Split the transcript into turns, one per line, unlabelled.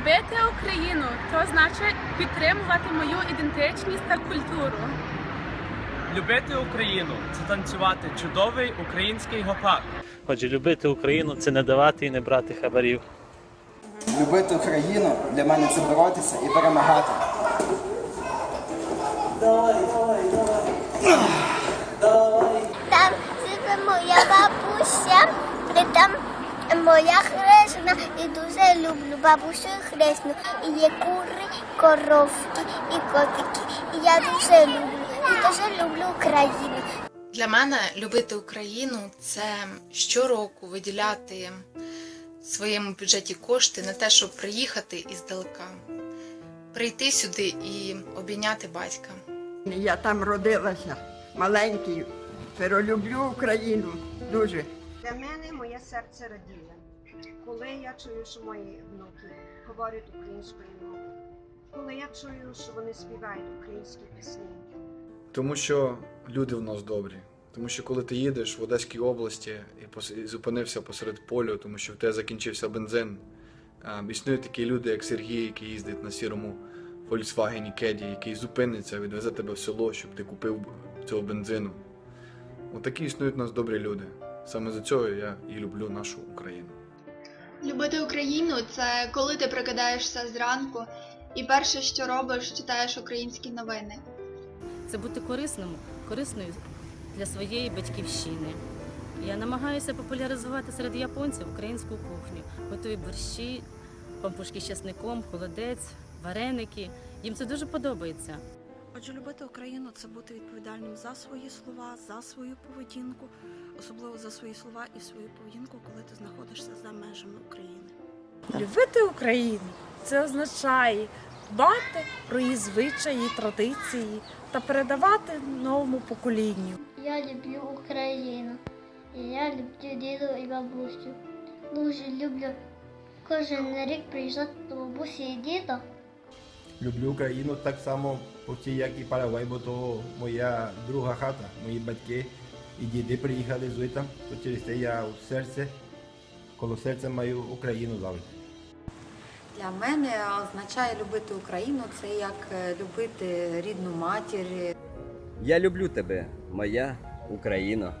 Любити Україну то значить підтримувати мою ідентичність та культуру.
Любити Україну це танцювати чудовий український гопак.
Отже, любити Україну це не давати і не брати хабарів.
Любити Україну для мене це боротися і перемагати.
Там живе моя бабуся, і там моя хресна, і дуже люблю бабусю і хресну. І є кури, коровки і котики. І я дуже люблю. І дуже люблю Україну.
Для мене любити Україну це щороку виділяти в своєму бюджеті кошти на те, щоб приїхати іздалека, прийти сюди і обійняти батька.
Я там родилася, маленький, перелюблю Україну дуже.
Для мене моє серце радіє, коли я чую, що мої внуки говорять українською мовою, коли я чую, що вони співають українські пісні.
Тому що люди в нас добрі. Тому що коли ти їдеш в Одеській області і зупинився посеред полю, тому що в тебе закінчився бензин, існують такі люди, як Сергій, який їздить на сірому Volkswagen Кеді, який зупиниться, відвезе тебе в село, щоб ти купив цього бензину. Отакі існують у нас добрі люди. Саме за цього я і люблю нашу Україну.
Любити Україну це коли ти прокидаєшся зранку і перше, що робиш, читаєш українські новини.
це бути корисним, корисною для своєї батьківщини. Я намагаюся популяризувати серед японців українську кухню. Готую борщі, пампушки з часником, холодець, вареники. Їм це дуже подобається.
Отже, любити Україну це бути відповідальним за свої слова, за свою поведінку, особливо за свої слова і свою поведінку, коли ти знаходишся за межами України.
Любити Україну це означає дбати про її звичаї, традиції та передавати новому поколінню.
Я люблю Україну. І я люблю діду і бабусю. Дуже люблю кожен рік приїжджати до бабусі і діда.
Люблю Україну так само почти як і Парагвай, бо то моя друга хата, мої батьки і діди приїхали звідти, то через те я у серце, коло серця маю Україну завжди.
Для мене означає любити Україну це як е, любити рідну матір.
Я люблю тебе, моя Україна.